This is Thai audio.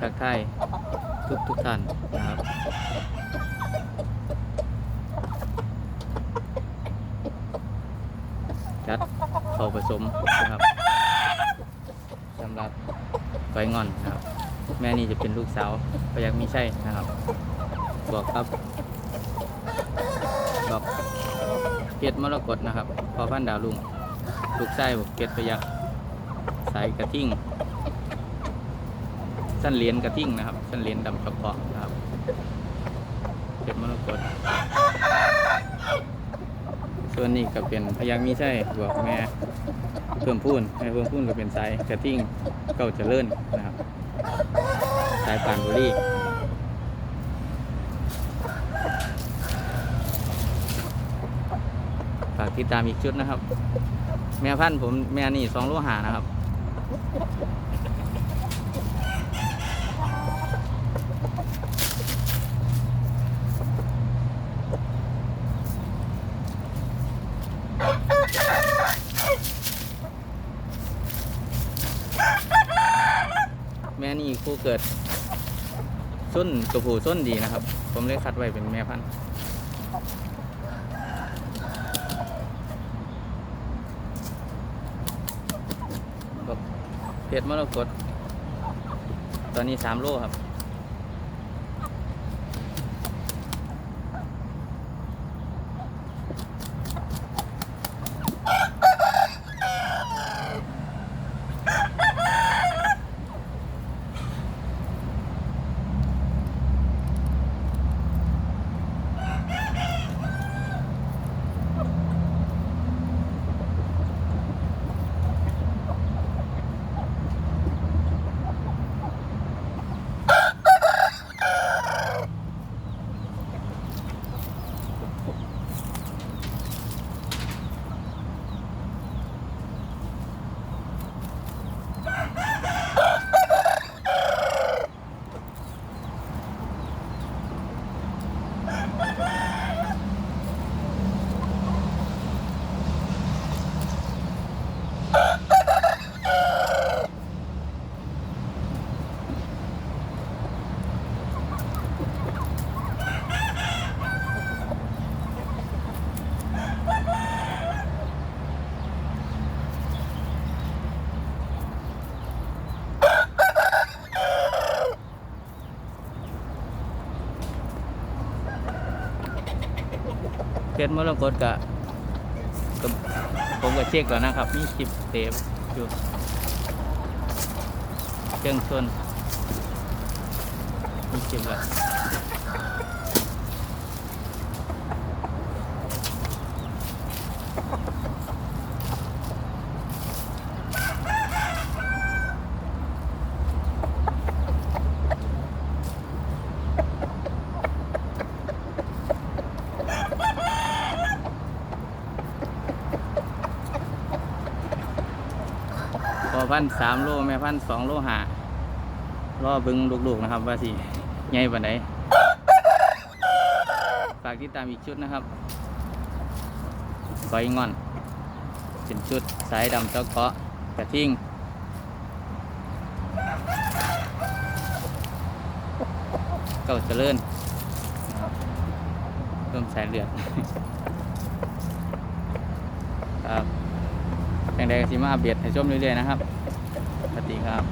ทักทายทุกทุกท่านนะครับ จัดเข้าผสมนะครับสำหรับไก่งอนนะครับ แม่นี่จะเป็นลูกสาวพยักมีใช่นะครับ บอกครับ บอกเกตมรกตนะครับ พอพันดาวลุงลูกไส้บอกเกตพยักสายกระทิ่ง สั้นเหรียญกระทิ่งนะครับสั้นเหรียญดำกระเพาะนะครับเกตมรกตส่วนนี้ก็เป็นพยักมีใช่บวกแม่เพิ่มพูนแม่เพิ่มพูนก็เป็นสายกระทิ่งเก่าเจริญนะครับสายปานบุรีฝากติดตามอีกชุดนะครับ แม่พันธุ์ผมแม่นี่สองโลหานะครับ แม่นี่คู่เกิดส้นตัวผู้ส้นดีนะครับ ผมเลยคัดไว้เป็นแม่พันธุ์บอกเพชรมรกตตอนนี้สามโลครับ เพชรมรกตกะผมก็เช็คแล้วนะครับ มีคลิปเตมอยู่เครื่องชนมีคลิปแล้ว พันสามโลแม่พันสองโลหารอบึงลูกๆนะครับ ว่าสิใหญ่ปานใดฝากติดตามอีกชุดนะครับไฟงอนเป็นชุดสายดำเจ้าเกาะกระทิงเก้าเจริญนะครับเพิ่มสายเลือดครับ แดงใดก็สิมาอัปเดตให้ชมเรื่อยๆนะครับสวัสดีครับ